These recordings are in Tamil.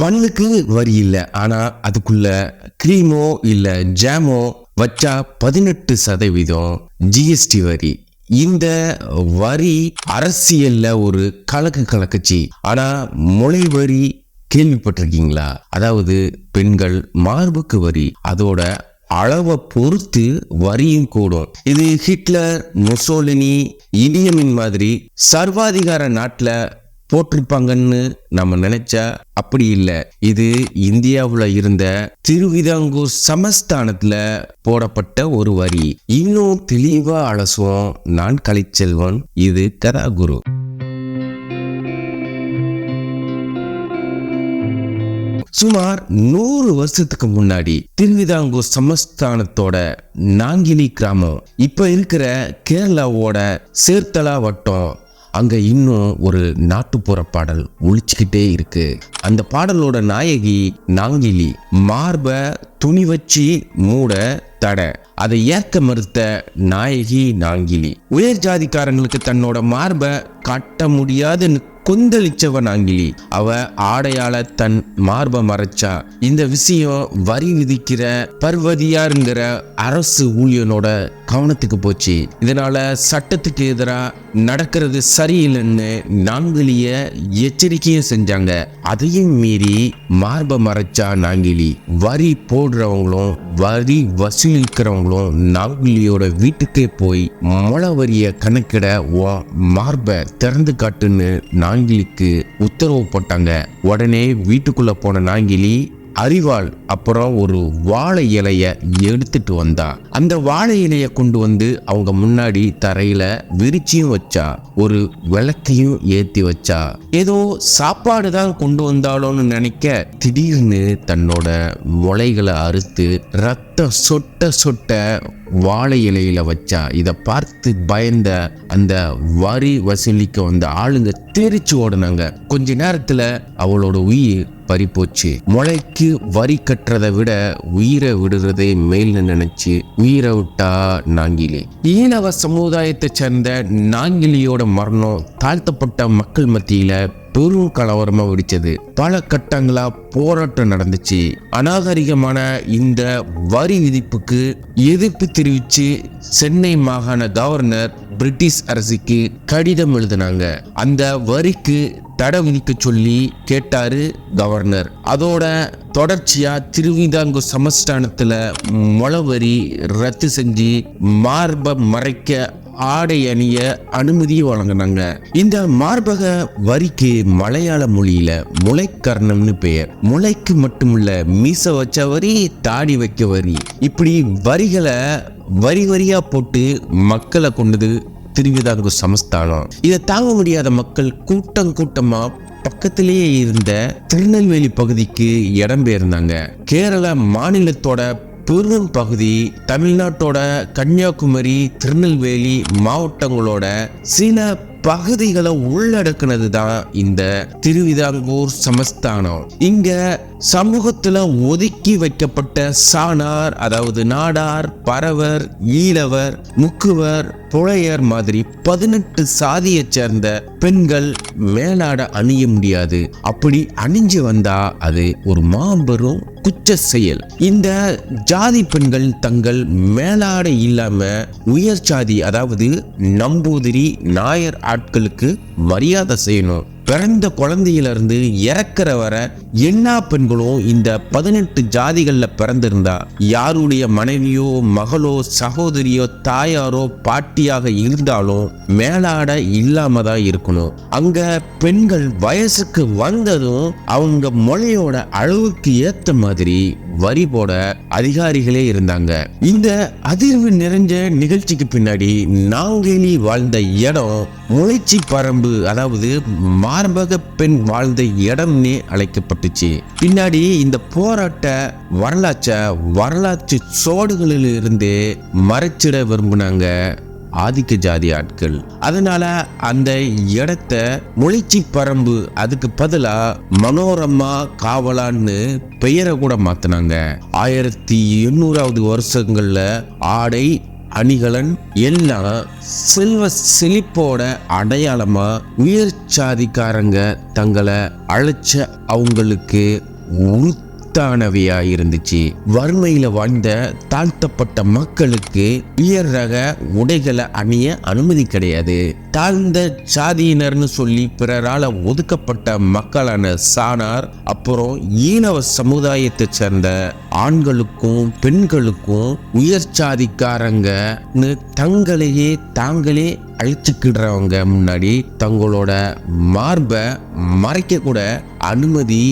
பண்ணுக்கு வரி இல்லை. ஆனால் அதுக்குள்ள க்ரீமோ இல்லை ஜாமோ வச்சா பதினெட்டு சதவீதம் ஜிஎஸ்டி வரி. இந்த வரி அரசியல்ல ஒரு கலக்கு கலக்குச்சு. ஆனா மொழி வரி கேள்விப்பட்டிருக்கீங்களா? அதாவது பெண்கள் மார்புக்கு வரி. அதோட அளவை பொறுத்து வரியும் கூடும். இது ஹிட்லர் முசோலினி இடியமின் மாதிரி சர்வாதிகார நாட்டில் போட்டிருப்பாங்கன்னு நம்ம நினைச்சா அப்படி இல்லை. இது இந்தியாவில் இருந்த திருவிதாங்கூர் சமஸ்தானத்தில் போடப்பட்ட ஒரு வரி. இன்னும் தெளிவாக அலசுவோம். நான் கலைச்செல்வன் இது கதாகுரு சுமார் நூறு வருஷத்துக்கு முன்னாடி திருவிதாங்கூர் சமஸ்தானத்தோட நாங்கிலி கிராமம். இப்ப இருக்கிற கேரளாவோட சேர்த்தலா வட்டம் அங்கே இன்னும் ஒரு நாட்டுப்புற பாடல் ஒழிச்சுக்கிட்டே இருக்கு. அந்த பாடலோட நாயகி நாங்கிலி மார்பை துணி வச்சு மூட தடை. அதை ஏற்க மறுத்த நாயகி நாங்கிலி. உயர் ஜாதிக்காரங்களுக்கு தன்னோட மார்பை காட்ட முடியாதுன்னு கொந்தளிச்சவ நாங்கிலி அவ ஆடையால தன் மார்பை மறைச்சா. இந்த விஷயம் வரி விதிக்கிற பர்வதியாருங்கிற அரசு ஊழியனோட கவனத்துக்கு போச்சு. இதனால சட்டத்துக்கு எதிராக நடக்கிறது சரியில்லைன்னு நாங்கிலிய எச்சரிக்கையும் செஞ்சாங்க. அதையும் மீறி மார்பை மறைச்சா நாங்கிலி வரி போடுறவங்களும் வரி வசூலிக்கிறவங்களும் நாங்கிலியோட வீட்டுக்கே போய் மொழ வரிய கணக்கிட மார்பை திறந்து காட்டுன்னு நாங்கிலிக்கு உத்தரவு போட்டாங்க. உடனே வீட்டுக்குள்ளே போன நாங்கிலி அரிவாள் அப்புறம் ஒரு வாழை இலைய எடுத்துட்டு வந்தா. அந்த வாழை இலைய கொண்டு வந்து அவங்க முன்னாடி தரையில விரிச்சியும் வச்சா ஒரு விளக்கையும் ஏத்தி வச்சா. ஏதோ சாப்பாடு தான் கொண்டு வந்தாலோன்னு நினைக்க திடீர்னு தன்னோட முளைகளை அறுத்து ரத்தம் சொட்ட சொட்ட வாழை இலையில வச்சா. இதை பார்த்து பயந்த அந்த வரி வசூலிக்க வந்த ஆளுங்க தெரிச்சு ஓடுனாங்க. கொஞ்ச நேரத்துல அவளோட உயிர் பறிப்போச்சு. முளைக்கு வரி கட்டுறதை விட உயிரை விடுறதே மேல்னு நினைச்சு உயிரை விட்டா நாங்கிலி. ஈனவ சமுதாயத்தை சேர்ந்த நாங்கிலியோட மரணம் தாழ்த்தப்பட்ட மக்கள் மத்தியில பெரும் கலவரமா வெடிச்சது. பல கட்டங்களா போராட்டம் நடந்துச்சு. அநாகரிகமான இந்த வரி விதிப்புக்கு எதிர்ப்பு தெரிவிச்சு சென்னை மாகாண கவர்னர் பிரிட்டிஷ் அரசுக்கு கடிதம் எழுதினாங்க. அந்த வரிக்கு தடை விதிக்க சொல்லி கேட்டாரு கவர்னர். அதோட தொடர்ச்சியா திருவிதாங்கூர் சமஸ்தானத்துல முளவரி ரத்து செஞ்சு மார்பை மறைக்க ஆடை அணிய அனுமதி வழங்கினாங்க. இந்த மார்பக வரிக்கு மலையாள மொழியில முளைக்கர்ணம்னு பெயர். முளைக்கு மட்டுமில்ல மீச வச்ச வரி தாடி வைக்க வரி. இப்படி வரிகளை வரி வரியா போட்டு மக்களை கொண்டது திருவிதாங்கூர் சமஸ்தானம். இதை தாங்க முடியாத மக்கள் கூட்டம் கூட்டமா பக்கத்திலேயே இருந்த திருநெல்வேலி பகுதிக்கு இடம்பெயர்ந்தாங்க கேரள மாநிலத்தோட பெரும் பகுதி தமிழ்நாட்டோட கன்னியாகுமரி திருநெல்வேலி மாவட்டங்களோட சில பகுதிகளை உள்ளடக்குனது தான் இந்த திருவிதாங்கூர் சமஸ்தானம். இங்க சமூகத்தில் ஒதுக்கி வைக்கப்பட்ட சாணார் அதாவது நாடார் பறவர் ஈழவர் முக்குவர் புழையர் மாதிரி பதினெட்டு சாதியை சேர்ந்த பெண்கள் மேலாட அணிய முடியாது. அப்படி அணிஞ்சு வந்தா அது ஒரு மாபெரும் குற்ற செயல். இந்த ஜாதி பெண்கள் தங்கள் மேலாடை இல்லாம உயர் சாதி அதாவது நம்பூதிரி நாயர் ஆட்களுக்கு மரியாதை செய்யணும். பிறந்த குழந்தையிலிருந்து இறக்குற வர எல்லா பெண்களும் இந்த பதினெட்டு ஜாதிகளில் பிறந்திருந்தா யாருடைய மனைவியோ மகளோ சகோதரியோ தாயாரோ பாட்டியாக இருந்தாலும் மேலாட இல்லாம தான் இருக்கணும். அங்க பெண்கள் வயசுக்கு வந்ததும் அவங்க மொழியோட அளவுக்கு ஏத்த மாதிரி வரி போட அதிகாரிகளே இருந்தாங்க. இந்த அதிர்வு நிறைஞ்ச நிகழ்ச்சிக்கு பின்னாடி நாங்கேலி வாழ்ந்த இடம் முளைச்சி பரம்பு அதாவது மார்பக பெண் வாழ்ந்த இடம்னே அழைக்கப்பட்டுச்சு. பின்னாடி இந்த போராட்ட வரலாற்ற வரலாற்று சோடுகளில் இருந்து மறைச்சிட விரும்பினாங்க ஆதிக்க ஜாதி ஆட்கள். அதனால அந்த இடத்த முளைச்சி பரம்பு அதுக்கு பதிலா மனோரமா காவலான்னு பெயரை கூட மாத்தினாங்க. ஆயிரத்தி எண்ணூறாவது வருஷங்கள்ல ஆடை அணிகலன் எல்லாம் செல்வ செழிப்போட அடையாளமா உயர் சாதிக்காரங்க தங்களை அழைச்ச அவங்களுக்கு சத்தானவையாக இருந்துச்சு. வறுமையில் வாழ்ந்த தாழ்த்தப்பட்ட மக்களுக்கு உயர் ரக உடைகளை அணிய அனுமதி கிடையாது. தாழ்ந்த சாதியினர்னு சொல்லி பிறரால் ஒதுக்கப்பட்ட மக்களான சானார் அப்புறம் ஈனவ சமுதாயத்தை சேர்ந்த ஆண்களுக்கும் பெண்களுக்கும் உயர் சாதிக்காரங்கன்னு தங்களையே தாங்களே அழிச்சுக்கிடுறவங்க முன்னாடி தங்களோட மார்பை மறைக்க கூட அனுமதி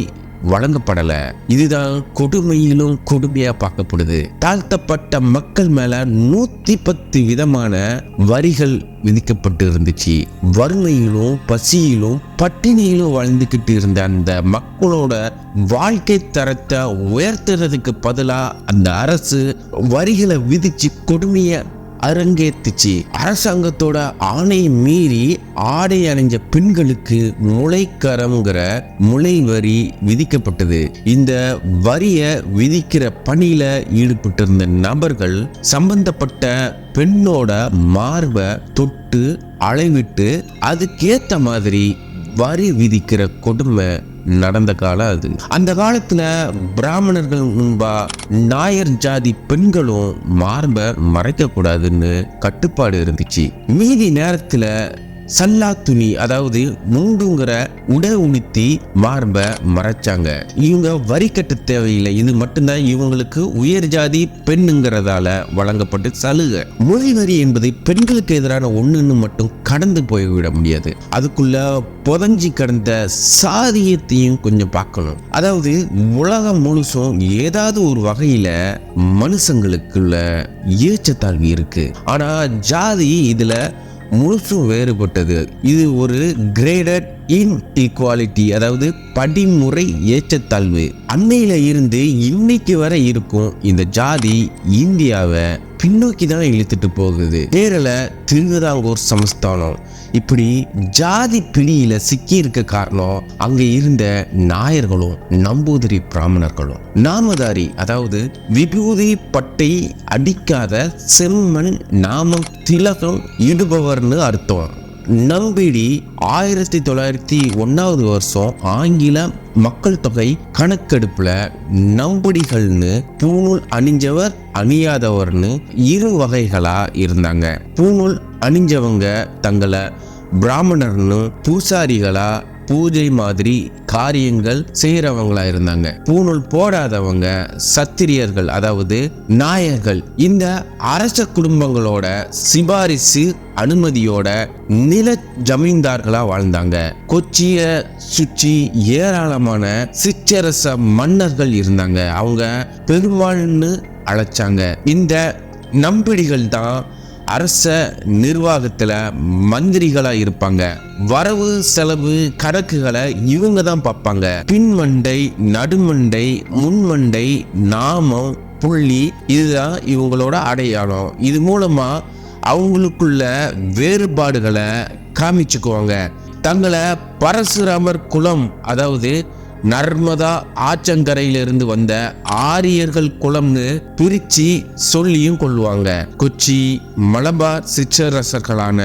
வழங்கப்படலை. இதுதான் கொடுமையிலும் கொடுமையா பார்க்கப்படுது. தாழ்த்தப்பட்ட மக்கள் மேல நூத்தி பத்து விதமான வரிகள் விதிக்கப்பட்டு இருந்துச்சு. வறுமையிலும் பசியிலும் பட்டினியிலும் வாழ்ந்துக்கிட்டு இருந்த அந்த மக்களோட வாழ்க்கை தரத்தை உயர்த்துறதுக்கு பதிலாக அந்த அரசு வரிகளை விதிச்சு கொடுமையை அரங்கேத்துச்சு. அரசாங்கத்தோட ஆணையை மீறி ஆடை அணிஞ்ச பெண்களுக்கு முளைக்கரம்ங்கிற முளை வரி விதிக்கப்பட்டது. இந்த வரியை விதிக்கிற பணியில ஈடுபட்டிருந்த நபர்கள் சம்பந்தப்பட்ட பெண்ணோட மார்பை தொட்டு அளவிட்டு அதுக்கேத்த மாதிரி வரி விதிக்கிற கொடுமை நடந்த காலம் அது. அந்த காலத்துல பிராமணர்கள் முன்பா நாயர் ஜாதி பெண்களும் மார்பை மறைக்க கூடாதுன்னு கட்டுப்பாடு இருந்துச்சு. மீதி நேரத்துல சல்லா துணி அதாவது மூடுங்கிற உடை உணித்தி மார்பை மறைச்சாங்க. இவங்க வரி கட்ட தேவையில்லை. இது மட்டும்தான் இவங்களுக்கு உயர் ஜாதி பெண்ணுங்கிறதால வழங்கப்பட்டு சலுகை. மொழி வரி என்பது பெண்களுக்கு எதிரான ஒண்ணுன்னு மட்டும் கடந்து போய்விட முடியாது. அதுக்குள்ள புதஞ்சி கடந்த சாதியத்தையும் கொஞ்சம் பார்க்கணும். அதாவது உலகம் முழுசும் ஏதாவது ஒரு வகையில மனுஷங்களுக்குள்ள ஏச்சத்தாழ்வு இருக்கு. ஆனா ஜாதி இதுல முழுசும் வேறுபட்டது. இது ஒரு கிரேடட் இன்இக்வாலிட்டி அதாவது படிமுறை ஏற்றத்தாழ்வு. அன்னையில இருந்து இன்னைக்கு வரை இருக்கும் இந்த ஜாதி இந்தியாவை பின்னோக்கி தான் இழுத்துட்டு போகுது. கேரள திருவிதாங்கூர் சமஸ்தானம். இப்படி ஜாதி பிடியில சிக்கி இருக்க காரணம் அங்க இருந்த நாயர்களும் நம்பூதிரி பிராமணர்களும். நாமதாரி அதாவது விபூதி பட்டை அடிக்காத செம்மண் நாமம் திலகம் இடுபவர்னு அர்த்தம். நம்பிடி ஆயிரத்தி தொள்ளாயிரத்தி ஒன்னாவது வருஷம் ஆங்கில மக்கள் தொகை கணக்கெடுப்புல நம்படிகள்னு பூணூல் அணிஞ்சவர் அணியாதவர்னு இரு வகைகளா இருந்தாங்க. பூணூல் அணிஞ்சவங்க தங்களை பிராமணர்னு பூசாரிகளா பூஜை மாதிரி காரியங்கள் செய்கிறவங்களா இருந்தாங்க. பூணூல் போடாதவங்க சத்திரியர்கள் அதாவது நாயர்கள் இந்த அரச குடும்பங்களோட சிபாரிசு அனுமதியோட நில ஜமீன்தார்களா வாழ்ந்தாங்க. கொச்சிய சுற்றி ஏராளமான சிற்றரச மன்னர்கள் இருந்தாங்க. அவங்க பெருமாள்னு அழைச்சாங்க. இந்த நம்பிடிகள் தான் அரச நிர்வாகத்தில் மந்திரிகளாக இருப்பாங்க. வரவு செலவு கணக்குகளை இவங்க தான் பார்ப்பாங்க. பின்மண்டை நடுமண்டை முன்மண்டை நாமம் புள்ளி இதுதான் இவங்களோட அடையாளம். இது மூலமா அவங்களுக்குள்ள வேறுபாடுகளை காமிச்சுக்குவாங்க. தங்களை பரசுராமர் குலம் அதாவது நர்மதா ஆச்சங்கரையிலிருந்து வந்த ஆரியர்கள் குளம்னு பிரிச்சு சொல்லியும் கொள்வாங்க கொச்சி மலபார் சிற்றரசர்களான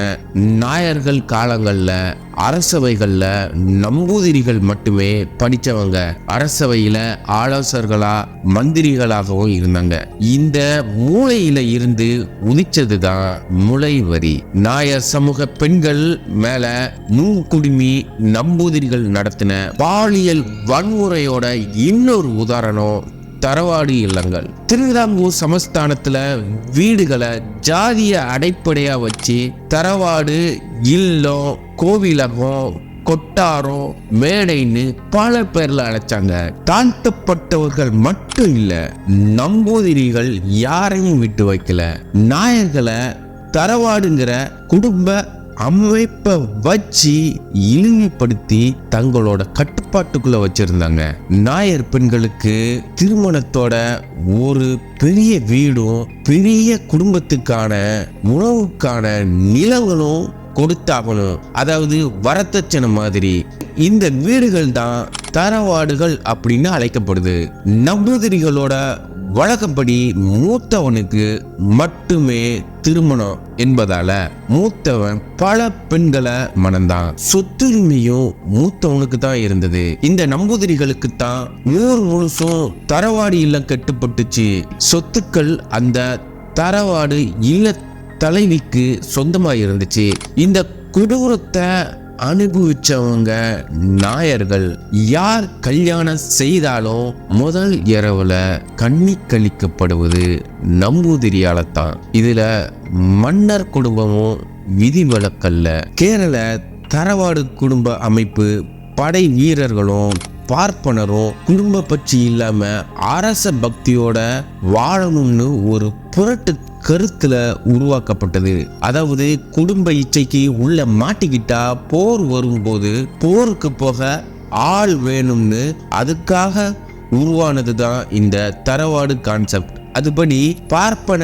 நாயர்கள் காலங்களில் அரசவைகளில் நம்பூதிரிகள் மட்டுமே படித்தவங்க அரசவையில் ஆலோசகர்களா மந்திரிகளாகவும் இருந்தாங்க. இந்த மூளையில இருந்து உதிச்சதுதான் முளை வரி நாயர் சமூக பெண்கள் மேல நூக்குடுமி நம்பூதிரிகள் நடத்தின பாலியல் வன்முறையோட இன்னொரு உதாரணம் தரவாடி இல்லங்கள். திருவிதாங்கூர் சமஸ்தானத்துல வீடுகளை ஜாதிய அடைப்படையா வச்சு தரவாடு இல்லம் கோவிலகம் கொட்டாரம் மேடைன்னு பல பேர்ல அழைச்சாங்க. தாழ்த்தப்பட்டவர்கள் மட்டும் இல்ல நம்பூதிரிகள் யாரையும் விட்டு வைக்கல. நாயர்களை தரவாடுங்கிற குடும்ப அமைப்பை வச்சு இழிவுபடுத்தி தங்களோட கட்டுப்பாட்டுக்குள்ள வச்சிருந்தாங்க. நாயர் பெண்களுக்கு திருமணத்தோட ஒரு பெரிய வீடும் பெரிய குடும்பத்துக்கான உணவுக்கான நிலங்களும் கொடுத்தாகணும் அதாவது வரதட்சணை மாதிரி. இந்த வீடுகள் தான் தரவாடுகள் அப்படின்னு அழைக்கப்படுது. நம்பூதிரிகளோட வழக்கப்படி மூத்தவனுக்கு மட்டுமே திருமணம் என்பதால மூத்தவன் பல பெண்களை மணந்தான். சொத்துரிமையும் மூத்தவனுக்கு தான் இருந்தது. இந்த நம்பூதிரிகளுக்கு தான் ஊர் முழுசும் தரவாடி இல்லம் கட்டுப்பட்டுச்சு. சொத்துக்கள் அந்த தரவாடு இல்ல தலைவிக்கு சொந்தமாக இருந்துச்சு இந்த கொடூரத்தை அனுபவிச்சவங்க நாயர்கள் யார் கல்யாணம் செய்தாலும் முதல் இரவுல கண்ணி கழிக்கப்படுவது நம்பூதிரியால தான் இதுல மன்னர் குடும்பமும் விதிவிலக்கல்ல கேரள தரவாடு குடும்ப அமைப்பு படை வீரர்களும் பார்ப்பனரும் குடும்ப பற்றி இல்லாம அரச பக்தியோட வாழணும்னு ஒரு புரட்டு கருத்துல உருவாக்கப்பட்டது. அதாவது குடும்ப இச்சைக்கு உள்ள மாட்டிக்கிட்டா போர் வரும்போது போருக்கு போக ஆள் வேணும்னு அதுக்காக உருவானது தான் இந்த தரவாடு கான்செப்ட் அதுபடி பார்ப்பன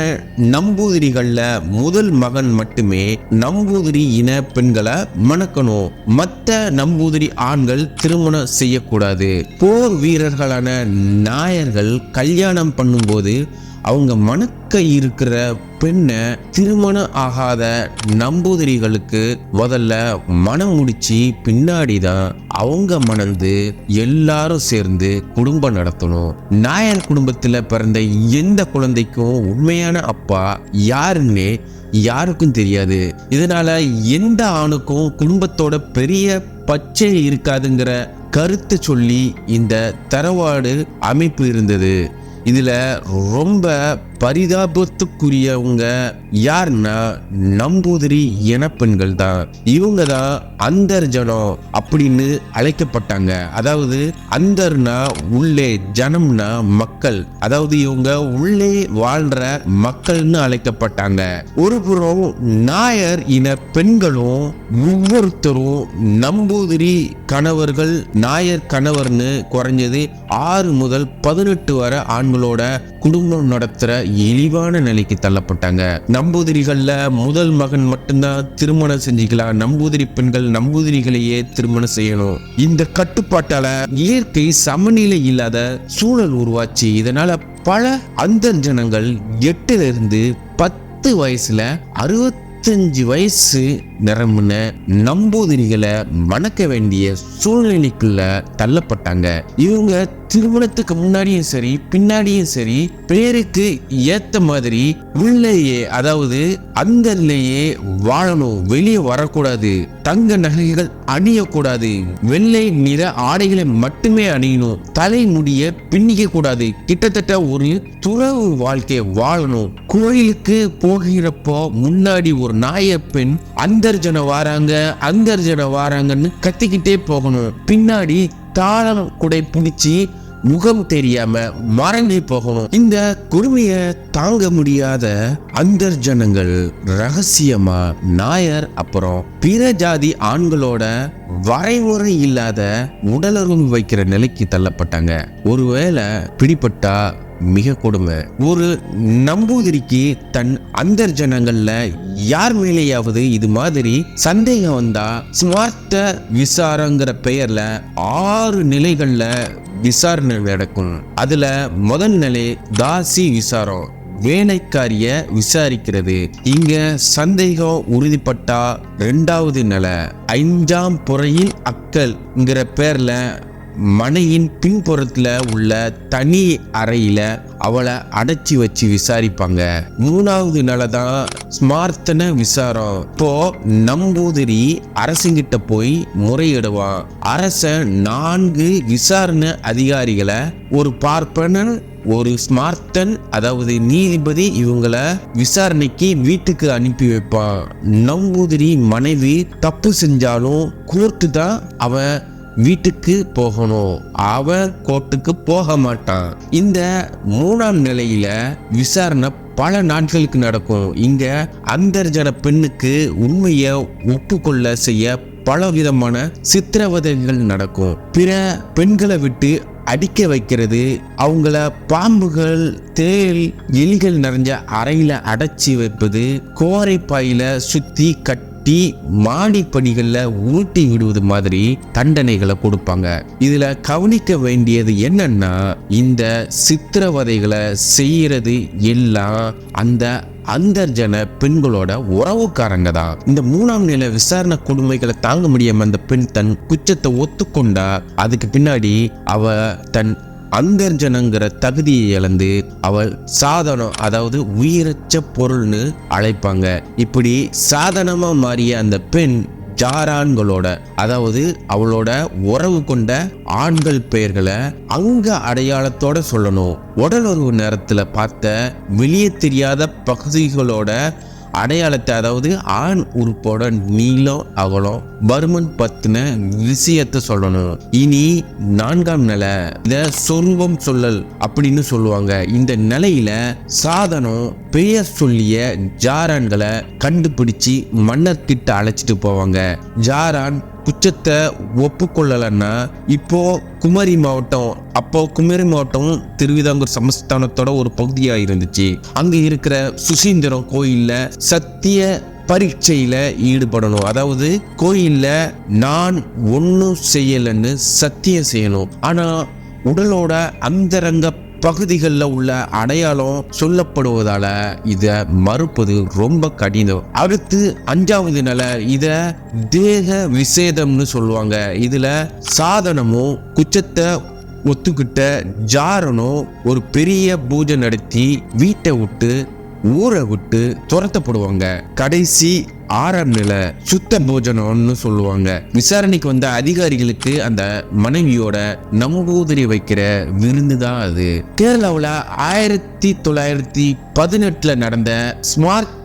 நம்பூதிரிகள்ல முதல் மகன் மட்டுமே நம்பூதிரி இன பெண்களை மணக்கணும். மற்ற நம்பூதிரி ஆண்கள் திருமணம் செய்யக்கூடாது. போர் வீரர்களான நாயர்கள் கல்யாணம் பண்ணும்போது அவங்க மணக்க இருக்கிற பெண்ணை திருமணம் ஆகாத நம்பூதிரிகளுக்கு முதல்ல மனம் முடிச்சு பின்னாடி தான் அவங்க மணந்து எல்லாரும் சேர்ந்து குடும்பம் நடத்தணும். நாயர் குடும்பத்தில் பிறந்த எந்த குழந்தைக்கும் உண்மையான அப்பா யாருன்னே யாருக்கும் தெரியாது. இதனால எந்த ஆணுக்கும் குடும்பத்தோட பெரிய பச்சை இருக்காதுங்கிற கருத்தை சொல்லி இந்த தரவாடு அமைப்பு இருந்தது. இதில் ரொம்ப பரிதாபத்துக்குரியவங்க யாருன்னா நம்பூதிரி இனப்பெண்கள் தான். இவங்க தான் அந்தர்ஜனம் அப்படின்னு அழைக்கப்பட்டாங்க. அதாவது அந்தர்னா உள்ளே ஜனம்னா மக்கள். அதாவது இவங்க உள்ளே வாழ்ற மக்கள்னு அழைக்கப்பட்டாங்க. ஒரு புறம் நாயர் இன பெண்களும் ஒவ்வொருத்தரும் நம்பூதிரி கணவர்கள் நாயர் கணவர்னு குறைஞ்சது ஆறு முதல் பதினெட்டு வரை ஆண்களோட குடும்பம் நடத்துற இழிவான நிலைக்கு தள்ளப்பட்டாங்க. நம்பூதிரிகள்ல முதல் மகன் மட்டும்தான் திருமணம் செஞ்சுக்கலாம். நம்பூதிரி பெண்கள் நம்பூதிரிகளையே திருமணம் செய்யணும். இந்த கட்டுப்பாட்டால இயற்கை சமநிலை இல்லாத சூழல் உருவாச்சு. இதனால பல அந்த ஜனங்கள் எட்டுல இருந்து பத்து வயசுல அறுபத்தஞ்சு வயசு நிரம்பின நம்பூதிரிகளை மணக்க வேண்டிய சூழ்நிலைக்குள்ள தள்ளப்பட்டாங்க. இவங்க திருமணத்துக்கு முன்னாடியும் சரி பின்னாடியும் சரி பேருக்கு ஏத்த மாதிரி உள்ளேயே அதாவது அந்தர்லேயே வாழணும். வெளியே வரக்கூடாது. தங்க நகைகள் அணியக்கூடாது. வெள்ளை நிற ஆடைகளை மட்டுமே அணியணும். தலைமுடிய பின்னிக்க கூடாது கிட்டத்தட்ட ஒரு துறவு வாழ்க்கையை வாழணும். கோயிலுக்கு போகிறப்போ முன்னாடி ஒரு நாய பெண் அந்தர்ஜன வாராங்க அந்தர்ஜன வாராங்கன்னு கத்திக்கிட்டே போகணும். பின்னாடி தாளம் குடை பிடிச்சி முகம் தெரியாம மறைஞ்சு போகணும். இந்த கொடுமைய தாங்க முடியாத அந்தர்ஜனங்கள் ரகசியமா நாயர் அப்புறம் பிற ஜாதி ஆண்களோட வரைமுறை இல்லாத உடலுறவு வைக்கிற நிலைக்கு தள்ளப்பட்டாங்க. ஒருவேளை பிடிபட்டா மிக கொடுமை. ஒரு நம்பூதிரிக்கு தன் அந்தர்ஜனங்கள்ல யார் மேலேயாவது இது மாதிரி சந்தேகம் வந்தா ஸ்மார்த்த விசாரங்கிற பெயர்ல ஆறு நிலைகள்ல விசாரணை நடக்கும். அதுல முதல் நிலை தாசி விசாரம் வேலைக்காரிய விசாரிக்கிறது. இங்க சந்தேகம் உறுதிப்பட்டா ரெண்டாவது நிலை ஐந்தாம் புறையின் அக்கல்ங்கிற பேர்ல மனையின் பின்புறத்துல உள்ள தனி அறையில அவளை அடைச்சி வச்சு விசாரிப்பாங்க. மூணாவது நிலை தான் ஸ்மார்த்தன விசாரம். இப்போ நம்பூதிரி அரசுங்கிட்ட போய் முறையிடுவான். அரசன் நான்கு விசாரணை அதிகாரிகளை ஒரு பார்ப்பனன் ஒரு ஸ்மார்த்தன் அதாவது நீதிபதி இவங்களை விசாரணைக்கு வீட்டுக்கு அனுப்பி வைப்பான். நம்பூதிரி மனைவி தப்பு செஞ்சாலும் கோர்ட்டு தான் அவன் வீட்டுக்கு போகணும். அவன் கோர்ட்டுக்கு போக மாட்டான். இந்த மூணாம் நிலையில விசாரணை பல நாட்களுக்கு நடக்கும். இங்க அந்தர்ஜன பெண்ணுக்கு உண்மையை ஒப்புக்கொள்ள செய்ய பல விதமான சித்திரவதைகள் நடக்கும். பிற பெண்களை விட்டு அடிக்க வைக்கிறது. அவங்கள பாம்புகள் தேல் எலிகள் நிறைஞ்ச அறையில அடைச்சி வைப்பது. கோரை பாயில சுத்தி கட்டி மாடி பணிகளில் ஊட்டி விடுவது மாதிரி தண்டனைகளை கொடுப்பாங்க. இதுல கவனிக்க வேண்டியது என்னன்னா இந்த சித்திரவதைகளை செய்யறது எல்லாம் அந்த அந்தர்ஜன பெண்களோட உறவுக்காரங்க தான். இந்த மூணாம் நிலை விசாரணை கொடுமைகளை தாங்க முடியாம அந்த பெண் தன் குற்றத்தை ஒத்துக்கொண்டா அதுக்கு பின்னாடி அவ தன் அந்தர்ஜனங்கிற தகுதியை இழந்து அவள் சாதனம் அதாவது உயிரச்ச பொருள்னு அழைப்பாங்க. இப்படி சாதனமா மாறிய அந்த பெண் ஜாரான்களோட அதாவது அவளோட உறவு கொண்ட ஆண்கள் பெயர்களை அங்க அடையாளத்தோட சொல்லணும். உடலுறவு நேரத்துல பார்த்த வெளியே தெரியாத பகுதிகளோட அடையாளத்தை அதாவது ஆண் உறுப்போட நீளம் அகலம் பருமன் பத்தின விஷயத்தை சொல்லணும். இனி நான்காம் நிலை இந்த சொருவம் சொல்லல் அப்படின்னு சொல்லுவாங்க. இந்த நிலையில சாதனம் பெயர் சொல்லிய ஜாரான்களை கண்டுபிடிச்சு மன்னர் கிட்ட அழைச்சிட்டு போவாங்க. ஜாரான் குற்றத்தை ஒப்புக்கொள்ளலைன்னா இப்போ குமரி மாவட்டம் அப்போ குமரி மாவட்டம் திருவிதாங்கூர் சமஸ்தானத்தோட ஒரு பகுதியாக இருந்துச்சு. அங்கே இருக்கிற சுசீந்திரம் கோயிலில் சத்திய பரீட்சையில் ஈடுபடணும். அதாவது கோயிலில் நான் ஒன்றும் செய்யலைன்னு சத்தியம் செய்யணும். ஆனால் உடலோட அந்தரங்க பகுதிகளில் உள்ள அடையாளம் சொல்லப்படுவதால இதை மறுப்பது ரொம்ப கடினம். அடுத்து அஞ்சாவது நிலை இத தேக விசேதம்னு சொல்லுவாங்க. இதுல சாதனமும் குச்சத்தை ஒத்துக்கிட்ட ஜாரனும் ஒரு பெரிய பூஜை நடத்தி வீட்டை விட்டு ஊரை விட்டு துரத்தப்படுவாங்க. கடைசி ஆறாம் நிலை சுத்த போஜனம்னு சொல்லுவாங்க. விசாரணைக்கு வந்த அதிகாரிகளுக்கு அந்த மனைவியோட நம்பூதிரி வைக்கிற விருந்து தான் அது. கேரளாவில் ஆயிரத்தி தொள்ளாயிரத்தி பதினெட்டுல நடந்த ஸ்மார்ட்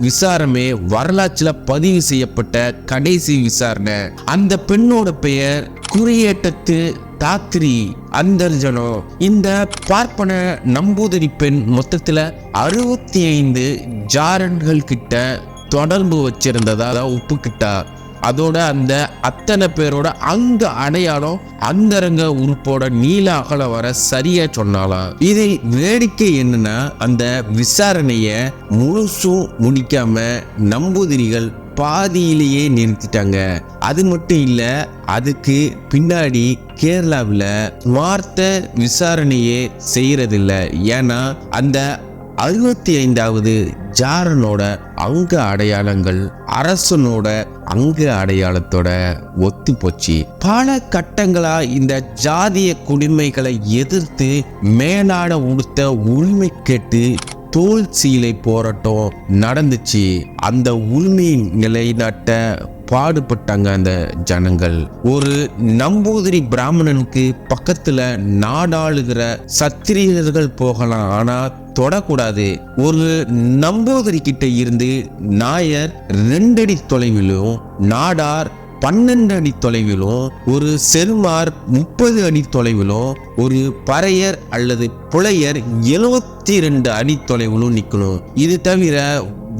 விசாரமே வரலாற்றில் பதிவு செய்யப்பட்ட கடைசி விசாரணை. அந்த பெண்ணோட பெயர் குறியேட்டத்து தாத்ரி அந்தர்ஜனோ. இந்த பார்ப்பன நம்பூதிரி பெண் மொத்தத்தில் அறுபத்தி ஐந்து ஜாரன்கள் கிட்ட தொடர்பு வச்சிருந்ததா? ஒப்புக்கிட்டா. அதோட அந்த அத்தனை பேரோட அங்க அடையாளம் அந்தரங்க உறுப்போட நீல அகல வர சரியா சொன்னாலாம் இதை வேடிக்கை என்னன்னா அந்த விசாரணைய முழுசும் முடிக்காம நம்பூதிரிகள் பாதியிலேயே நிறுத்திட்டாங்க. அது மட்டும் இல்ல அதுக்கு பின்னாடி கேரளாவில் வார்த்தை விசாரணையே செய்யறதில்ல. ஏன்னா அந்த அறுபத்தி ஐந்தாவது ஜாரனோட அங்க அடையாளங்கள் அரசனோட அங்க அடையாளத்தோட ஒத்து போச்சு. பல கட்டங்களா இந்த ஜாதிய குடிமைகளை எதிர்த்து மேலாட உடுத்த உரிமை கேட்டு தோல் சீலை போராட்டம் நடந்துச்சு. அந்த உரிமையை நிலைநாட்ட பாடுபட்டாங்க அந்த ஜனங்கள். ஒரு நம்பூதிரி பிராமணனுக்கு பக்கத்துல நாடாளுகிற சத்திரியர்கள் போகலாம் ஆனா தொடக்கூடாது. ஒரு நம்பூதிரி கிட்ட இருந்து நாயர் ரெண்டடி தொலைவிலும் நாடார் பன்னெண்டு அடி தொலைவிலும் ஒரு செருமார் முப்பது அடி தொலைவிலும் ஒரு பறையர் அல்லது புலையர் எழுபத்தி ரெண்டு அடி தொலைவிலும் நிற்கணும். இது தவிர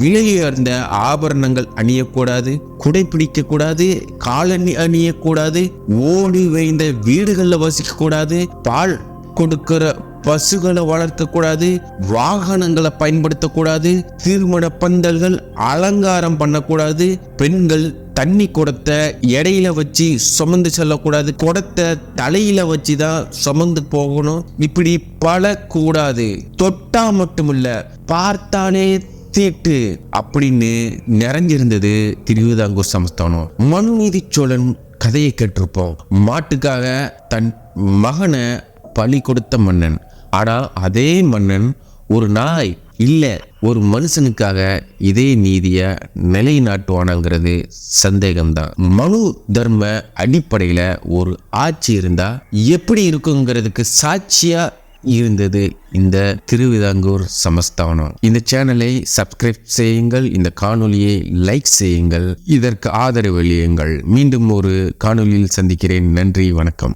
விலையுயர்ந்த ஆபரணங்கள் அணியக்கூடாது குடைப்பிடிக்க கூடாது காலணி அணியக்கூடாது ஓடி வைந்த வீடுகளில் வசிக்க கூடாது பால் கொடுக்கிற பசுகளை வளர்க்கக்கூடாது வாகனங்களை பயன்படுத்தக்கூடாது திருமண பந்தல்கள் அலங்காரம் பண்ணக்கூடாது பெண்கள் தண்ணி குடத்தை இடையில வச்சு சுமந்து செல்லக்கூடாது குடத்தை தலையில வச்சு தான் சுமந்து போகணும். இப்படி பல கூடாது தொட்டா மட்டுமில்ல பார்த்தானே தீட்டு. அப்படின்னு நிறைஞ்சிருந்தது திருவிதாங்கூர் சமஸ்தானம். மனுநீதி சோழன் கதையை கேட்டிருப்போம். மாட்டுக்காக தன் மகனை பலி கொடுத்த மன்னன். ஆனால் அதே மன்னன் ஒரு நாய் இல்லை ஒரு மனுஷனுக்காக இதே நீதியை நிலைநாட்டுவானங்கிறது சந்தேகம்தான். மனு தர்ம அடிப்படையில் ஒரு ஆட்சி இருந்தால் எப்படி இருக்குங்கிறதுக்கு சாட்சியாக இருந்தது இந்த திருவிதாங்கூர் சமஸ்தானம். இந்த சேனலை சப்ஸ்கிரைப் செய்யுங்கள் இந்த காணொலியை லைக் செய்யுங்கள் இதற்கு ஆதரவு அளியுங்கள். மீண்டும் ஒரு காணொலியில் சந்திக்கிறேன். நன்றி வணக்கம்.